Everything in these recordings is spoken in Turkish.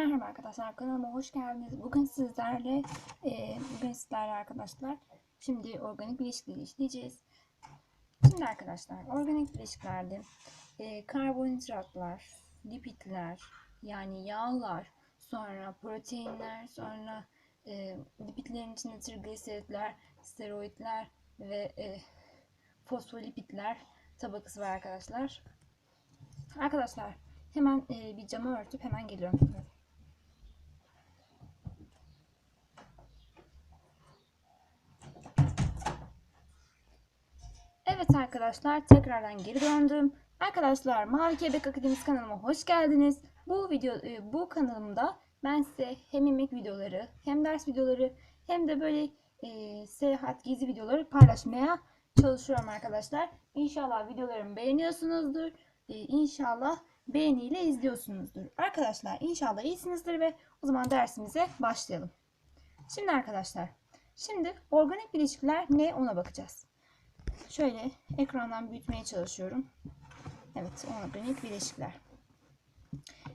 Merhaba arkadaşlar kanalıma hoş geldiniz. Bugün sizlerle e, bugün sizlerle arkadaşlar şimdi organik bileşikleri işleyeceğiz. Şimdi arkadaşlar organik bileşiklerde e, karbonhidratlar, lipidler yani yağlar, sonra proteinler, sonra e, lipidlerin içinde trigliseritler, steroidler ve e, fosfolipidler tabakası var arkadaşlar. Arkadaşlar hemen e, bir camı örtüp hemen geliyorum. Evet arkadaşlar tekrardan geri döndüm. Arkadaşlar Mavi Kebek Akademisi kanalıma hoş geldiniz. Bu video e, bu kanalımda ben size hem yemek videoları hem ders videoları hem de böyle e, seyahat gezi videoları paylaşmaya çalışıyorum arkadaşlar. İnşallah videolarımı beğeniyorsunuzdur. E, inşallah beğeniyle izliyorsunuzdur. Arkadaşlar inşallah iyisinizdir ve o zaman dersimize başlayalım. Şimdi arkadaşlar şimdi organik bileşikler ne ona bakacağız. Şöyle ekrandan büyütmeye çalışıyorum. Evet organik bileşikler.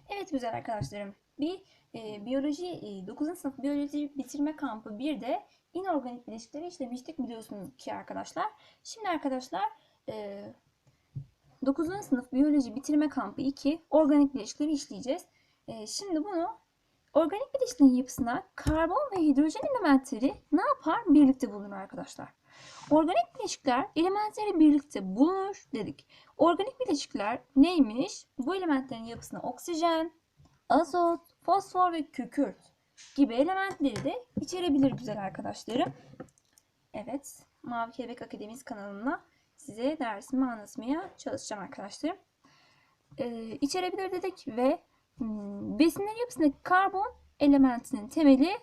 Evet güzel arkadaşlarım. Bir e, biyoloji e, 9. sınıf biyoloji bitirme kampı 1'de inorganik bileşikleri işlemiştik biliyorsunuz ki arkadaşlar. Şimdi arkadaşlar e, 9. sınıf biyoloji bitirme kampı 2 organik bileşikleri işleyeceğiz. E, şimdi bunu organik bileşiklerin yapısına karbon ve hidrojen elementleri ne yapar? Birlikte bulunur arkadaşlar. Organik bileşikler elementleri birlikte bulunur dedik. Organik bileşikler neymiş? Bu elementlerin yapısına oksijen, azot, fosfor ve kükürt gibi elementleri de içerebilir güzel arkadaşlarım. Evet, Mavi Kelebek Akademisi kanalına size dersimi anlatmaya çalışacağım arkadaşlarım. Ee, içerebilir dedik ve hmm, besinlerin yapısındaki karbon elementinin temeli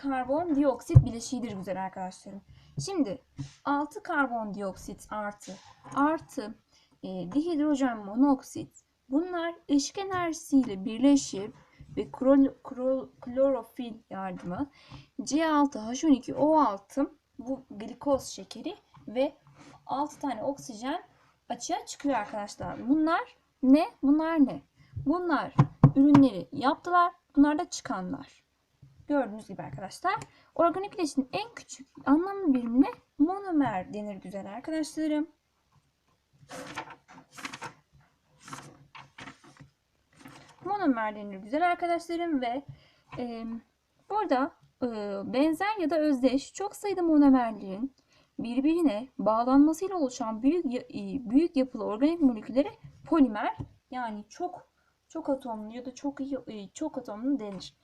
karbondioksit bileşiğidir güzel arkadaşlarım. Şimdi 6 karbondioksit artı artı e, dihidrojen monoksit bunlar ışık enerjisiyle birleşip ve klor, klor, klorofil yardımı C6H12O6 bu glikoz şekeri ve 6 tane oksijen açığa çıkıyor arkadaşlar. Bunlar ne? Bunlar ne? Bunlar ürünleri yaptılar. Bunlar da çıkanlar. Gördüğünüz gibi arkadaşlar. Organik bileşiğin en küçük anlamlı birimine monomer denir güzel arkadaşlarım. Monomer denir güzel arkadaşlarım ve e, burada e, benzer ya da özdeş çok sayıda monomerlerin birbirine bağlanmasıyla oluşan büyük büyük yapılı organik moleküllere polimer yani çok çok atomlu ya da çok çok atomlu denir.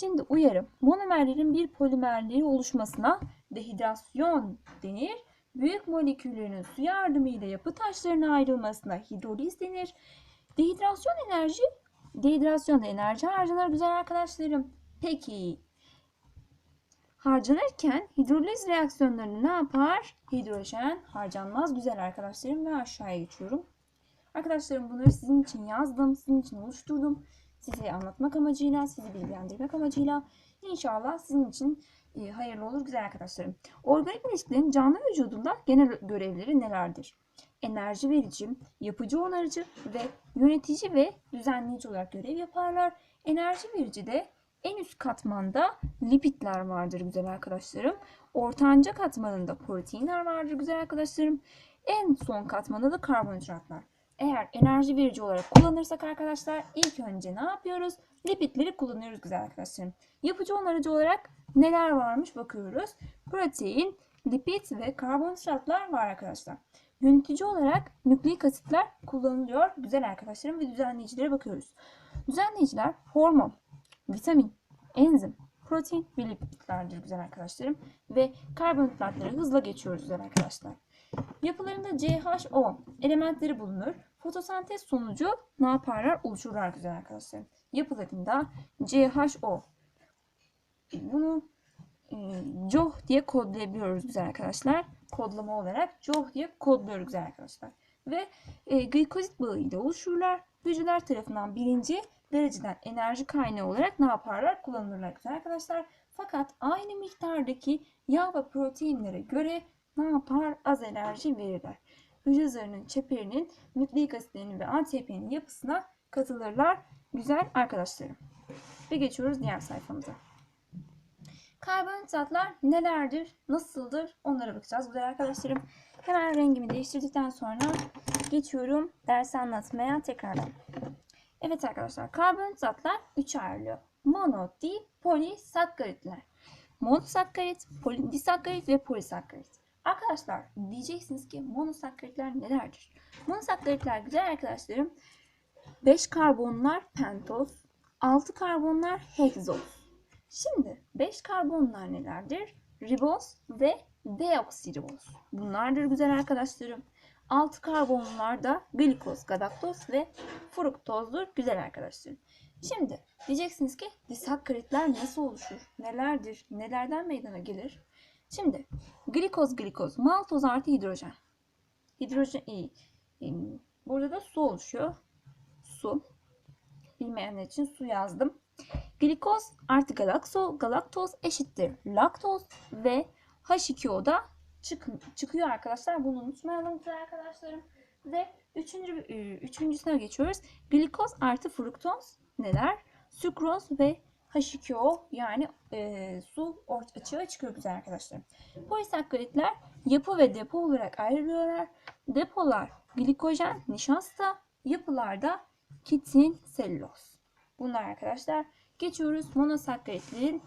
Şimdi uyarım. Monomerlerin bir polimerliği oluşmasına dehidrasyon denir. Büyük moleküllerin su yardımıyla yapı taşlarına ayrılmasına hidroliz denir. Dehidrasyon enerji, dehidrasyonda enerji harcanır güzel arkadaşlarım. Peki harcanırken hidroliz reaksiyonlarını ne yapar? Hidrojen harcanmaz güzel arkadaşlarım ve aşağıya geçiyorum. Arkadaşlarım bunları sizin için yazdım, sizin için oluşturdum size anlatmak amacıyla, sizi bilgilendirmek amacıyla inşallah sizin için e, hayırlı olur güzel arkadaşlarım. Organik bileşiklerin canlı vücudunda genel görevleri nelerdir? Enerji verici, yapıcı onarıcı ve yönetici ve düzenleyici olarak görev yaparlar. Enerji verici de en üst katmanda lipidler vardır güzel arkadaşlarım. Ortanca katmanında proteinler vardır güzel arkadaşlarım. En son katmanda da karbonhidratlar. Eğer enerji verici olarak kullanırsak arkadaşlar ilk önce ne yapıyoruz? Lipidleri kullanıyoruz güzel arkadaşlarım. Yapıcı onarıcı olarak neler varmış bakıyoruz. Protein, lipid ve karbonhidratlar var arkadaşlar. Yönetici olarak nükleik asitler kullanılıyor güzel arkadaşlarım ve düzenleyicilere bakıyoruz. Düzenleyiciler hormon, vitamin, enzim, protein ve lipidlerdir güzel arkadaşlarım. Ve karbonhidratları hızla geçiyoruz güzel arkadaşlar. Yapılarında CHO elementleri bulunur. Fotosentez sonucu ne yaparlar? Oluşurlar güzel arkadaşlar. Yapılarında CHO. Bunu e, COH diye kodlayabiliyoruz güzel arkadaşlar. Kodlama olarak COH diye kodluyoruz güzel arkadaşlar. Ve e, glikozit bağı ile oluşurlar. Hücreler tarafından birinci dereceden enerji kaynağı olarak ne yaparlar? Kullanılırlar güzel arkadaşlar. Fakat aynı miktardaki yağ ve proteinlere göre ne yapar? Az enerji verirler. Hücre zarının çeperinin nükleik asitlerinin ve ATP'nin yapısına katılırlar. Güzel arkadaşlarım. Ve geçiyoruz diğer sayfamıza. Karbonhidratlar nelerdir, nasıldır onlara bakacağız güzel arkadaşlarım. Hemen rengimi değiştirdikten sonra geçiyorum dersi anlatmaya tekrardan. Evet arkadaşlar karbonhidratlar 3'e ayrılıyor. Mono, di, polisakkaritler. Monosakkarit, polidisakkarit ve polisakkarit. Arkadaşlar diyeceksiniz ki monosakkaritler nelerdir? Monosakkaritler güzel arkadaşlarım 5 karbonlar pentoz, 6 karbonlar heksoz. Şimdi 5 karbonlar nelerdir? Riboz ve deoksiriboz. Bunlardır güzel arkadaşlarım. 6 karbonlar da glikoz, galaktoz ve fruktozdur güzel arkadaşlarım. Şimdi diyeceksiniz ki disakkaritler nasıl oluşur? Nelerdir? Nelerden meydana gelir? Şimdi glikoz glikoz maltoz artı hidrojen. Hidrojen iyi. Burada da su oluşuyor. Su. Bilmeyenler için su yazdım. Glikoz artı galakso, galaktoz eşittir laktoz ve H2O da çık, çıkıyor arkadaşlar. Bunu unutmayalım arkadaşlarım. Ve üçüncü, e, üçüncüsüne geçiyoruz. Glikoz artı fruktoz neler? Sükroz ve H2O yani e, su açığa çıkıyor güzel arkadaşlarım. Polisakkaritler yapı ve depo olarak ayrılıyorlar. Depolar glikojen, nişasta, yapılarda kitin, selüloz. Bunlar arkadaşlar. Geçiyoruz monosakkaritlerin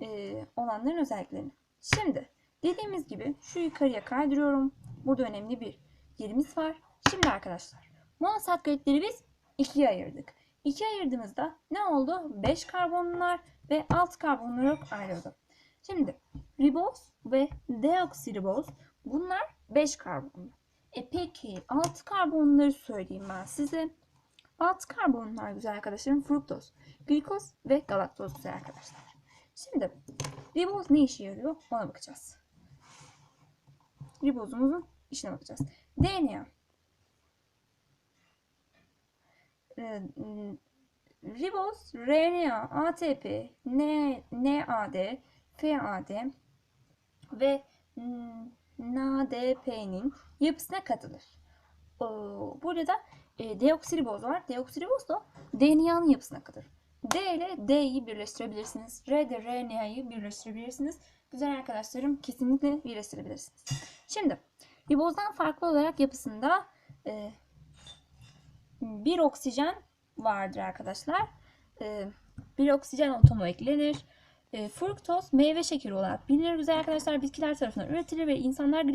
e, olanların özelliklerini. Şimdi dediğimiz gibi şu yukarıya kaydırıyorum. Burada önemli bir yerimiz var. Şimdi arkadaşlar monosakkaritleri biz ikiye ayırdık. İkiye ayırdığımızda ne oldu? 5 karbonlar ve 6 karbonlar ayrıldı. Şimdi riboz ve deoksiriboz bunlar 5 karbonlu. E peki 6 karbonları söyleyeyim ben size. 6 karbonlar güzel arkadaşlarım fruktoz, glikoz ve galaktoz güzel arkadaşlar. Şimdi riboz ne işe yarıyor ona bakacağız. Ribozumuzun işine bakacağız. DNA Ee, riboz, RNA, ATP, N, NAD, FAD ve NADP'nin yapısına katılır. Burada e, deoksiriboz var. Deoksiriboz da DNA'nın yapısına katılır. D ile D'yi birleştirebilirsiniz. R de RNA'yı birleştirebilirsiniz. Güzel arkadaşlarım kesinlikle birleştirebilirsiniz. Şimdi ribozdan farklı olarak yapısında e, bir oksijen vardır arkadaşlar. E, bir oksijen atomu eklenir. E, fruktoz meyve şekeri olarak bilinir güzel arkadaşlar. Bitkiler tarafından üretilir ve insanlar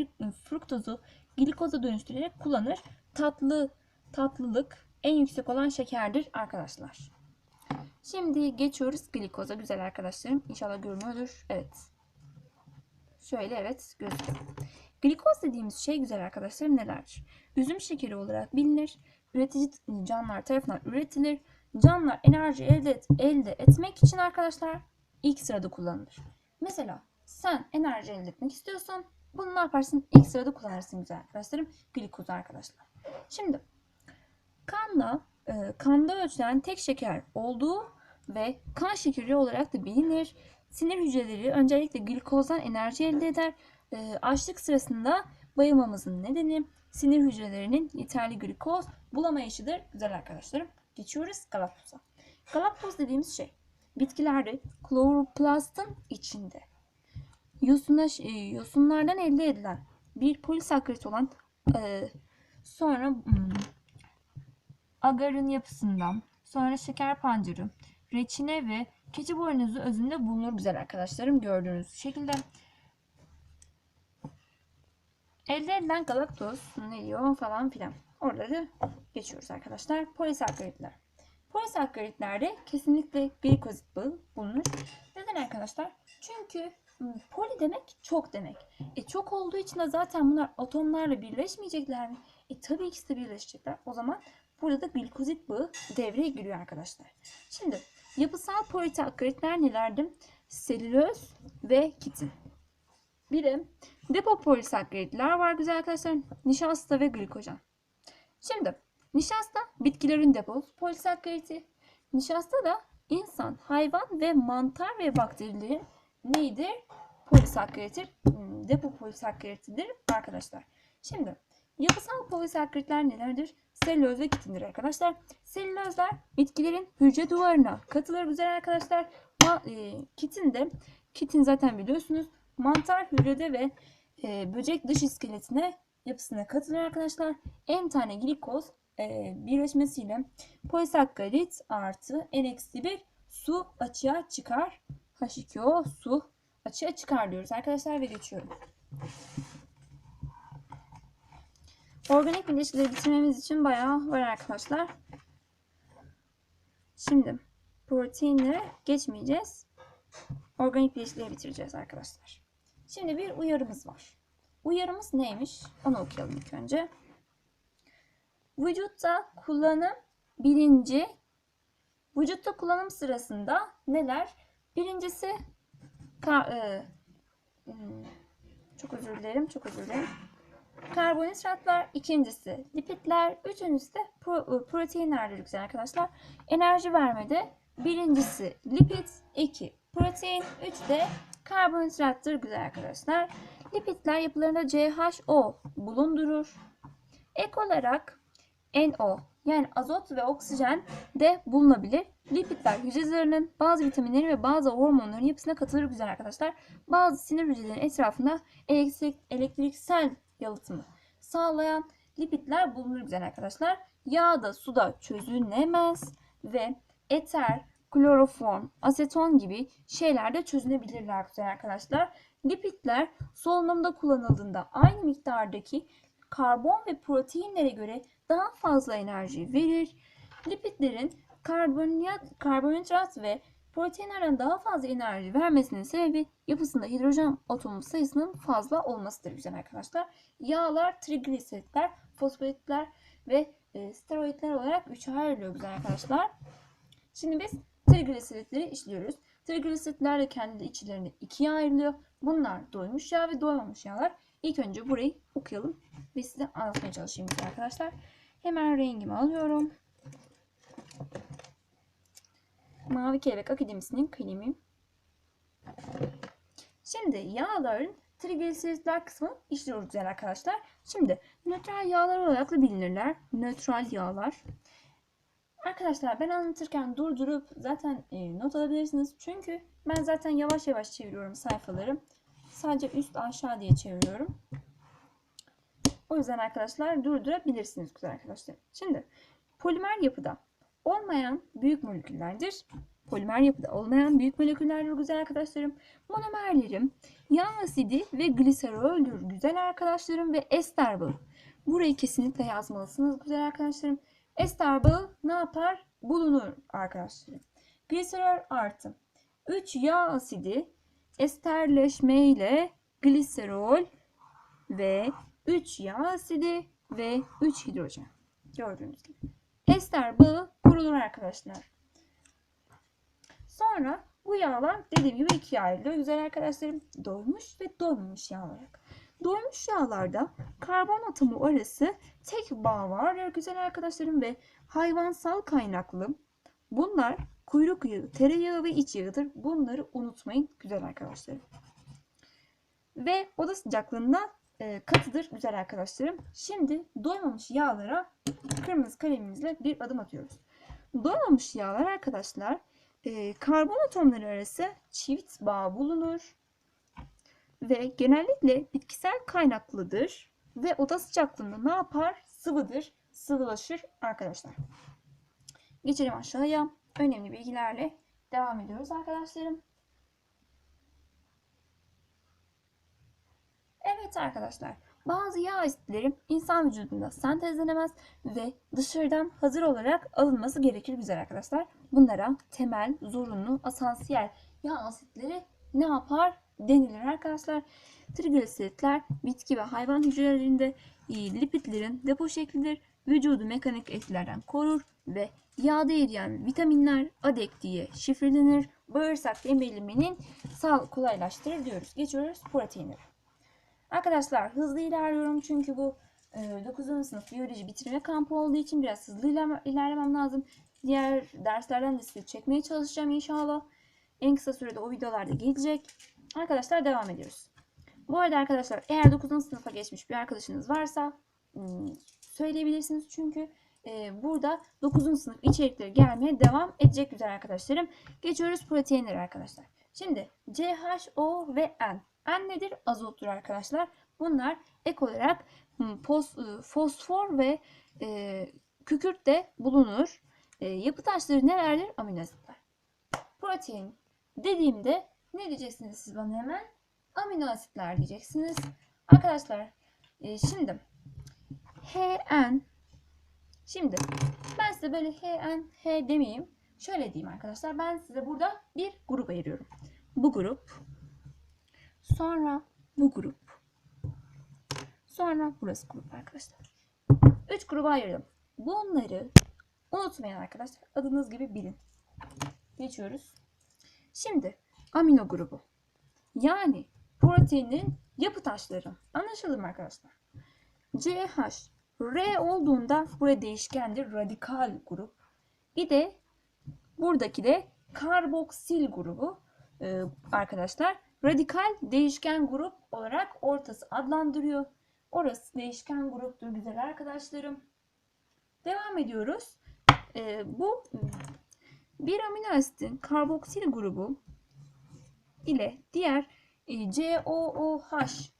fruktozu glikoza dönüştürerek kullanır. Tatlı tatlılık en yüksek olan şekerdir arkadaşlar. Şimdi geçiyoruz glikoza güzel arkadaşlarım. İnşallah görünüyordur. Evet. Şöyle evet gözüküyor. Glikoz dediğimiz şey güzel arkadaşlarım nelerdir? Üzüm şekeri olarak bilinir. Üretici canlılar tarafından üretilir. Canlılar enerji elde, et, elde etmek için arkadaşlar ilk sırada kullanılır. Mesela sen enerji elde etmek istiyorsan bunu ne yaparsın? İlk sırada kullanırsın güzel arkadaşlarım. Glikoz arkadaşlar. Şimdi kanda e, kanda ölçülen tek şeker olduğu ve kan şekeri olarak da bilinir. Sinir hücreleri öncelikle glikozdan enerji elde eder. E, açlık sırasında bayılmamızın nedeni sinir hücrelerinin yeterli glikoz bulamayışıdır. Güzel arkadaşlarım. Geçiyoruz galaktoza. Galaktoz dediğimiz şey bitkilerde kloroplastın içinde yosunla, e, yosunlardan elde edilen bir polisakkarit olan e, sonra hmm, agarın yapısından, sonra şeker pancarı, reçine ve keçi boynuzu özünde bulunur güzel arkadaşlarım gördüğünüz şekilde. Elde edilen galaktoz ne diyor falan filan. Oraları geçiyoruz arkadaşlar. Polisakkaritler. Polisakkaritlerde kesinlikle glikozit bağı bulunur. Neden arkadaşlar? Çünkü poli demek çok demek. E çok olduğu için de zaten bunlar atomlarla birleşmeyecekler mi? E tabii ikisi de birleşecekler. O zaman burada da glikozit bağı devreye giriyor arkadaşlar. Şimdi yapısal polisakkaritler nelerdi? Selüloz ve kitin. Bir de depo polisakkaritler var güzel arkadaşlar. Nişasta ve glikojen. Şimdi nişasta bitkilerin deposu polisakkariti. Nişasta da insan, hayvan ve mantar ve bakterilerin neydir? Polisakkaritidir. Depo polisakkaritidir arkadaşlar. Şimdi yapısal polisakkaritler nelerdir? selüloz ve kitindir arkadaşlar. Selülozlar bitkilerin hücre duvarına katılır güzel arkadaşlar. Ma, e, kitin de kitin zaten biliyorsunuz mantar hücrede ve e, böcek dış iskeletine yapısına katılır arkadaşlar. En tane glikoz e, birleşmesiyle polisakkarit artı N-1 su açığa çıkar. H2O su açığa çıkar diyoruz arkadaşlar ve geçiyorum. Organik bileşikleri bitirmemiz için bayağı var arkadaşlar. Şimdi proteinlere geçmeyeceğiz. Organik bileşikleri bitireceğiz arkadaşlar. Şimdi bir uyarımız var. Uyarımız neymiş? Onu okuyalım ilk önce. Vücutta kullanım bilinci vücutta kullanım sırasında neler? Birincisi e, hmm, çok özür dilerim, çok özür dilerim. Karbonhidratlar, ikincisi lipidler, üçüncüsü de e, proteinlerdir güzel arkadaşlar. Enerji vermede birincisi lipid, iki protein, üç de karbonhidrattır güzel arkadaşlar. Lipidler yapılarında CHO bulundurur. Ek olarak NO yani azot ve oksijen de bulunabilir. Lipidler hücre zarının bazı vitaminleri ve bazı hormonların yapısına katılır güzel arkadaşlar. Bazı sinir hücrelerinin etrafında elektrik, elektriksel yalıtımı sağlayan lipidler bulunur güzel arkadaşlar. Yağda suda çözünemez ve eter, kloroform, aseton gibi şeylerde çözünebilirler güzel arkadaşlar. Lipidler solunumda kullanıldığında aynı miktardaki karbon ve proteinlere göre daha fazla enerji verir. Lipidlerin karbonhidrat, karbonhidrat ve proteinlerden daha fazla enerji vermesinin sebebi yapısında hidrojen atomu sayısının fazla olmasıdır güzel arkadaşlar. Yağlar, trigliseritler, fosfolitler ve e, steroidler olarak üçe ayrılıyor güzel arkadaşlar. Şimdi biz trigliseritleri işliyoruz. Trigliseritler de kendi içlerinde ikiye ayrılıyor. Bunlar doymuş yağ ve doymamış yağlar. İlk önce burayı okuyalım ve size anlatmaya çalışayım güzel arkadaşlar. Hemen rengimi alıyorum. Mavi Kelebek Akademisi'nin kalemi. Şimdi yağların trigliseritler kısmını işliyoruz güzel arkadaşlar. Şimdi nötral yağlar olarak da bilinirler. Nötral yağlar. Arkadaşlar ben anlatırken durdurup zaten e, not alabilirsiniz. Çünkü ben zaten yavaş yavaş çeviriyorum sayfaları. Sadece üst aşağı diye çeviriyorum. O yüzden arkadaşlar durdurabilirsiniz güzel arkadaşlar. Şimdi polimer yapıda olmayan büyük moleküllerdir. Polimer yapıda olmayan büyük moleküllerdir güzel arkadaşlarım. Monomerlerim yağ asidi ve gliseroldür güzel arkadaşlarım ve ester bağı. Burayı kesinlikle yazmalısınız güzel arkadaşlarım. Ester bağı ne yapar? Bulunur arkadaşlarım. Gliserol artı 3 yağ asidi esterleşme ile gliserol ve 3 yağ asidi ve 3 hidrojen. Gördüğünüz gibi. Ester bağı kurulur arkadaşlar. Sonra bu yağlar dediğim gibi ikiye ayrılıyor. Güzel arkadaşlarım doymuş ve doymamış yağ olarak. Doymuş yağlarda karbon atomu arası tek bağ var güzel arkadaşlarım ve hayvansal kaynaklı. Bunlar kuyruk yağı, tereyağı ve iç yağıdır. Bunları unutmayın güzel arkadaşlarım. Ve oda sıcaklığında e, katıdır güzel arkadaşlarım. Şimdi doymamış yağlara kırmızı kalemimizle bir adım atıyoruz. Doymamış yağlar arkadaşlar e, karbon atomları arası çift bağ bulunur ve genellikle bitkisel kaynaklıdır ve oda sıcaklığında ne yapar? Sıvıdır, sıvılaşır arkadaşlar. Geçelim aşağıya. Önemli bilgilerle devam ediyoruz arkadaşlarım. Evet arkadaşlar, bazı yağ asitleri insan vücudunda sentezlenemez ve dışarıdan hazır olarak alınması gerekir güzel arkadaşlar. Bunlara temel, zorunlu, asansiyel yağ asitleri ne yapar denilir arkadaşlar. Trigliseritler bitki ve hayvan hücrelerinde lipidlerin depo şeklidir. Vücudu mekanik etkilerden korur ve yağda eriyen vitaminler adek diye şifrelenir. Bağırsak emiliminin sağ kolaylaştırır diyoruz. Geçiyoruz proteinlere. Arkadaşlar hızlı ilerliyorum çünkü bu e, 9. sınıf biyoloji bitirme kampı olduğu için biraz hızlı ilerle- ilerlemem lazım. Diğer derslerden de size çekmeye çalışacağım inşallah. En kısa sürede o videolar da gelecek. Arkadaşlar devam ediyoruz. Bu arada arkadaşlar eğer 9. sınıfa geçmiş bir arkadaşınız varsa hmm, söyleyebilirsiniz. Çünkü e, burada 9. sınıf içerikleri gelmeye devam edecek güzel arkadaşlarım. Geçiyoruz proteinlere arkadaşlar. Şimdi CHO ve N. N nedir? Azottur arkadaşlar. Bunlar ek olarak hmm, e, fosfor ve e, kükürtte bulunur. E, yapı taşları nelerdir? Amino asitler. Protein dediğimde ne diyeceksiniz siz bana hemen? Amino asitler diyeceksiniz. Arkadaşlar e, şimdi HN şimdi ben size böyle HN H demeyeyim. Şöyle diyeyim arkadaşlar. Ben size burada bir grup ayırıyorum. Bu grup sonra bu grup sonra burası grup arkadaşlar. Üç gruba ayırdım. Bunları unutmayın arkadaşlar. Adınız gibi bilin. Geçiyoruz. Şimdi amino grubu. Yani proteinin yapı taşları. Anlaşıldı mı arkadaşlar? CH R olduğunda buraya değişkendir. Radikal grup. Bir de buradaki de karboksil grubu ee, arkadaşlar. Radikal değişken grup olarak ortası adlandırıyor. Orası değişken gruptur güzel arkadaşlarım. Devam ediyoruz. Ee, bu bir amino asitin karboksil grubu ile diğer e, COOH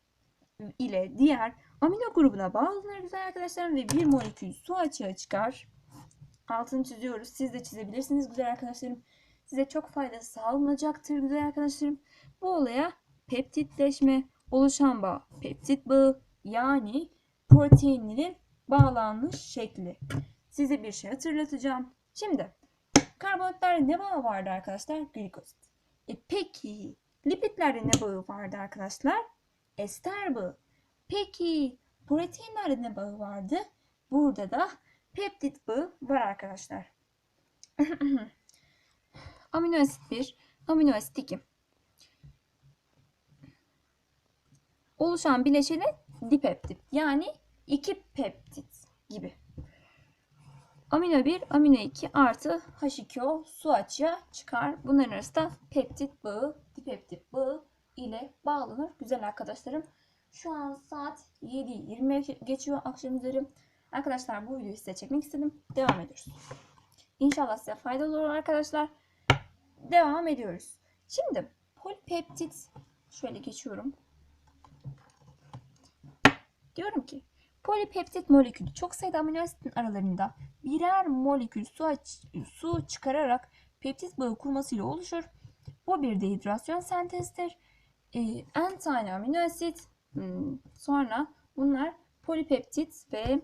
ile diğer amino grubuna bağlanır güzel arkadaşlar ve bir molekül su açığa çıkar. Altını çiziyoruz. Siz de çizebilirsiniz güzel arkadaşlarım. Size çok faydası sağlanacaktır güzel arkadaşlarım. Bu olaya peptitleşme, oluşan bağ, peptit bağı yani proteinlerin bağlanmış şekli. Size bir şey hatırlatacağım. Şimdi karbonhidratlerde ne bağı vardı arkadaşlar? Glikosit. E peki lipidlerde ne bağı vardı arkadaşlar? Ester bağı. Peki proteinlerde ne bağı vardı? Burada da peptit bağı var arkadaşlar. amino asit 1, amino asit 2. Oluşan bileşeni dipeptit. Yani iki peptit gibi. Amino 1, amino 2 artı H2O su açığa çıkar. Bunların arasında peptit bağı, dipeptit bağı ile bağlanır. Güzel arkadaşlarım. Şu an saat 7.20 geçiyor akşam üzeri. Arkadaşlar bu videoyu size çekmek istedim. Devam ediyoruz. İnşallah size faydalı olur arkadaşlar. Devam ediyoruz. Şimdi polipeptit şöyle geçiyorum. Diyorum ki polipeptit molekülü çok sayıda amino asitin aralarında birer molekül su, su çıkararak peptit bağı kurmasıyla oluşur. Bu bir dehidrasyon sentezdir. Ee, en tane amino asit hmm, sonra bunlar polipeptit ve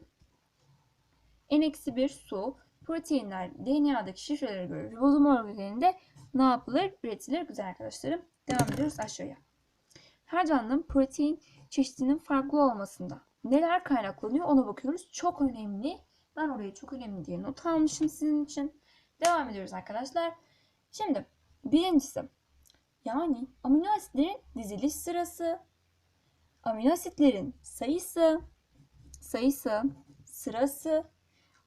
N-1 su proteinler DNA'daki şifrelere göre ribozom organelinde ne yapılır? Üretilir güzel arkadaşlarım. Devam ediyoruz aşağıya. Her canlının protein çeşidinin farklı olmasında neler kaynaklanıyor ona bakıyoruz. Çok önemli. Ben oraya çok önemli diye not almışım sizin için. Devam ediyoruz arkadaşlar. Şimdi birincisi yani amino asitlerin diziliş sırası, amino asitlerin sayısı, sayısı, sırası,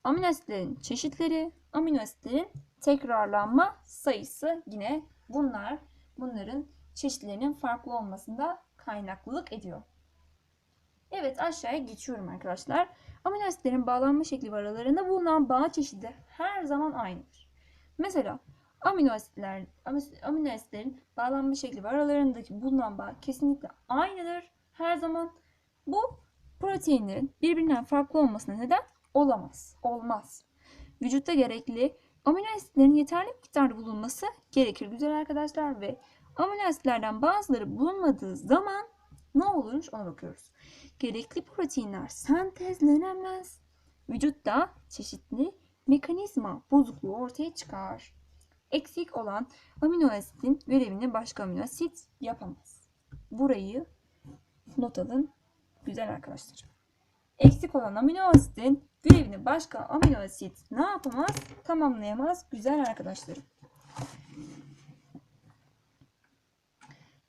amino asitlerin çeşitleri, amino asitlerin tekrarlanma sayısı yine bunlar bunların çeşitlerinin farklı olmasında kaynaklılık ediyor. Evet aşağıya geçiyorum arkadaşlar. Amino asitlerin bağlanma şekli ve aralarında bulunan bağ çeşidi her zaman aynıdır. Mesela amino asitler amino asitlerin bağlanma şekli ve aralarındaki bulunan bağ kesinlikle aynıdır. Her zaman bu proteinlerin birbirinden farklı olmasına neden olamaz. Olmaz. Vücutta gerekli amino asitlerin yeterli miktarda bulunması gerekir güzel arkadaşlar ve amino asitlerden bazıları bulunmadığı zaman ne olurmuş ona bakıyoruz. Gerekli proteinler sentezlenemez. Vücutta çeşitli mekanizma bozukluğu ortaya çıkar. Eksik olan amino asitin görevini başka amino asit yapamaz. Burayı not alın güzel arkadaşlar. Eksik olan amino asitin görevini başka amino asit ne yapamaz? Tamamlayamaz güzel arkadaşlarım.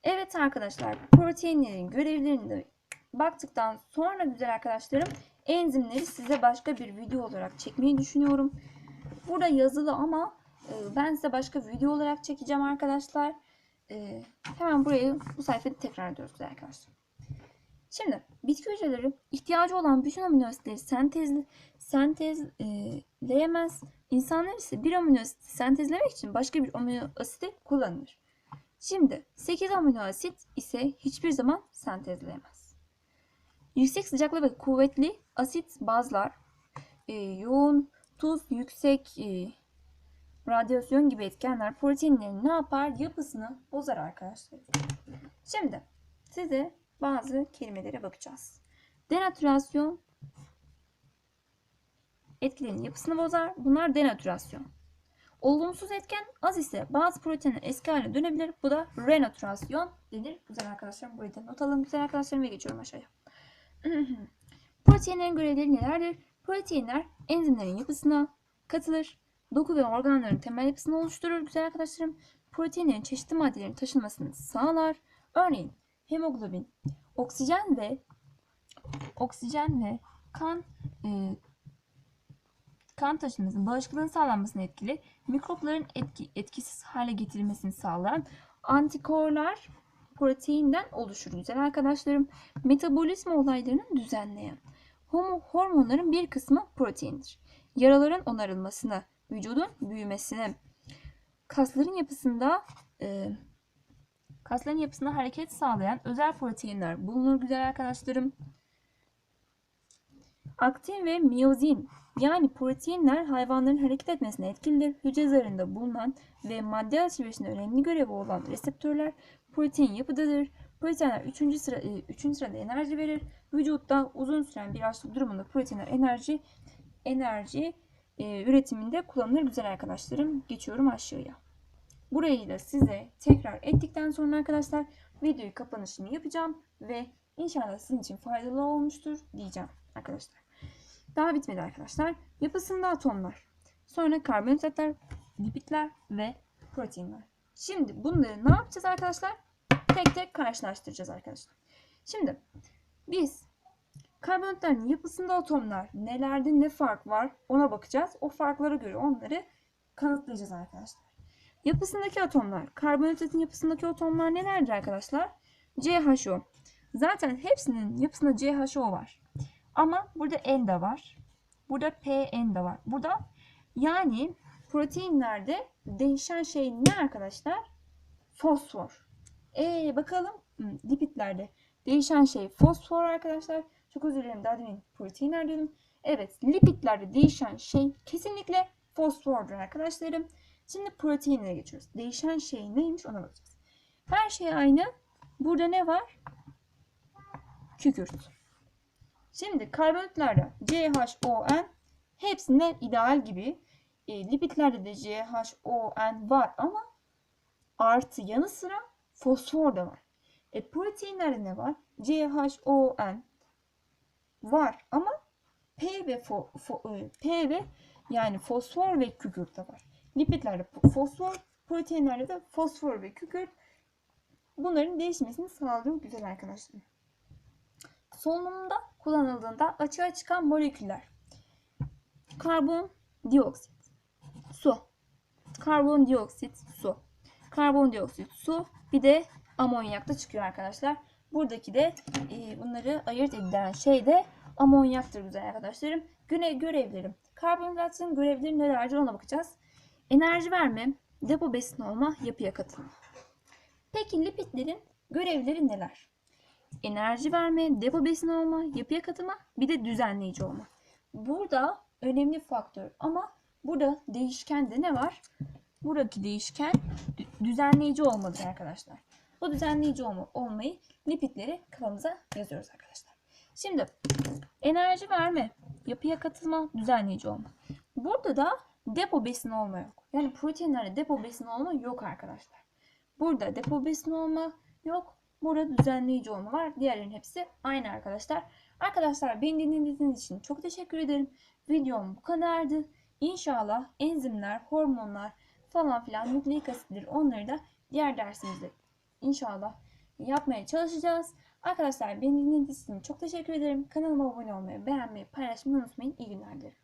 Evet arkadaşlar proteinlerin görevlerini baktıktan sonra güzel arkadaşlarım enzimleri size başka bir video olarak çekmeyi düşünüyorum. Burada yazılı ama e, ben size başka video olarak çekeceğim arkadaşlar. E, hemen burayı bu sayfayı tekrar ediyoruz arkadaşlar. Şimdi bitki hücreleri ihtiyacı olan bütün amino asitleri sentezli, sentezleyemez. İnsanlar ise bir amino asiti sentezlemek için başka bir amino asiti kullanır. Şimdi 8 amino asit ise hiçbir zaman sentezleyemez. Yüksek sıcaklık ve kuvvetli asit bazlar, e, yoğun tuz, yüksek e, radyasyon gibi etkenler proteinlerin ne yapar? Yapısını bozar arkadaşlar. Şimdi size bazı kelimelere bakacağız. Denatürasyon etkilerin yapısını bozar. Bunlar denatürasyon. Olumsuz etken az ise bazı proteinler eski haline dönebilir. Bu da renatürasyon denir. Güzel arkadaşlarım burayı da not alın. Güzel arkadaşlarım ve geçiyorum aşağıya. Proteinlerin görevleri nelerdir? Proteinler enzimlerin yapısına katılır. Doku ve organların temel yapısını oluşturur. Güzel arkadaşlarım. Proteinlerin çeşitli maddelerin taşınmasını sağlar. Örneğin hemoglobin, oksijen ve oksijen ve kan e, kan taşınmasının, bağışıklığın sağlanmasına etkili, mikropların etki, etkisiz hale getirilmesini sağlayan antikorlar proteinden oluşur güzel arkadaşlarım. Metabolizma olaylarını düzenleyen homo, hormonların bir kısmı proteindir. Yaraların onarılmasına, vücudun büyümesine, kasların yapısında e, kasların yapısında hareket sağlayan özel proteinler bulunur güzel arkadaşlarım. Aktin ve miyozin yani proteinler hayvanların hareket etmesine etkilidir. Hücre zarında bulunan ve madde alışverişinde önemli görevi olan reseptörler protein yapıdadır. Proteinler 3. sıra 3. sırada enerji verir. Vücutta uzun süren bir açlık durumunda proteinler enerji enerji e, üretiminde kullanılır güzel arkadaşlarım. Geçiyorum aşağıya. Burayı da size tekrar ettikten sonra arkadaşlar videoyu kapanışını yapacağım ve inşallah sizin için faydalı olmuştur diyeceğim arkadaşlar. Daha bitmedi arkadaşlar. Yapısında atomlar. Sonra karbonhidratlar, lipidler ve proteinler. Şimdi bunları ne yapacağız arkadaşlar? Tek tek karşılaştıracağız arkadaşlar. Şimdi biz karbonhidratların yapısında atomlar nelerde ne fark var ona bakacağız. O farklara göre onları kanıtlayacağız arkadaşlar. Yapısındaki atomlar, karbonhidratın yapısındaki atomlar nelerdir arkadaşlar? CHO. Zaten hepsinin yapısında CHO var. Ama burada N de var. Burada PN de var. Burada yani proteinlerde değişen şey ne arkadaşlar? Fosfor. E bakalım lipidlerde değişen şey fosfor arkadaşlar. Çok özür dilerim daha demin proteinler diyordum. Evet lipidlerde değişen şey kesinlikle fosfordur arkadaşlarım. Şimdi proteinlere geçiyoruz. Değişen şey neymiş ona bakacağız. Her şey aynı. Burada ne var? Kükürt. Şimdi karbonhidratlerde CHON hepsinden ideal gibi. E, lipidlerde de CHON var ama artı yanı sıra fosfor da var. E, proteinlerde ne var? CHON var ama P ve fo, fo, e, P ve yani fosfor ve kükürt de var. Lipidlerde fosfor, proteinlerde de fosfor ve kükürt bunların değişmesini sağlıyor güzel arkadaşlar. Solunumda kullanıldığında açığa çıkan moleküller. Karbondioksit, su. Karbondioksit, su. Karbondioksit, su. Bir de amonyak da çıkıyor arkadaşlar. Buradaki de e, bunları ayırt eden şey de amonyaktır güzel arkadaşlarım. Güne görevlerim. Karbonhidratın görevleri nelerdir ona bakacağız. Enerji verme, depo besin olma, yapıya katılma. Peki lipidlerin görevleri neler? Enerji verme, depo besin olma, yapıya katılma, bir de düzenleyici olma. Burada önemli faktör ama burada değişken de ne var? Buradaki değişken düzenleyici olmadır arkadaşlar. Bu düzenleyici olma, olmayı lipidleri kafamıza yazıyoruz arkadaşlar. Şimdi enerji verme, yapıya katılma, düzenleyici olma. Burada da depo besin olma yok. Yani proteinlerde depo besin olma yok arkadaşlar. Burada depo besin olma yok. Burada düzenleyici olma var. Diğerlerin hepsi aynı arkadaşlar. Arkadaşlar beni dinlediğiniz için çok teşekkür ederim. Videom bu kadardı. İnşallah enzimler, hormonlar falan filan nükleik asittir. Onları da diğer dersimizde inşallah yapmaya çalışacağız. Arkadaşlar beni dinlediğiniz için çok teşekkür ederim. Kanalıma abone olmayı, beğenmeyi, paylaşmayı unutmayın. İyi günler dilerim.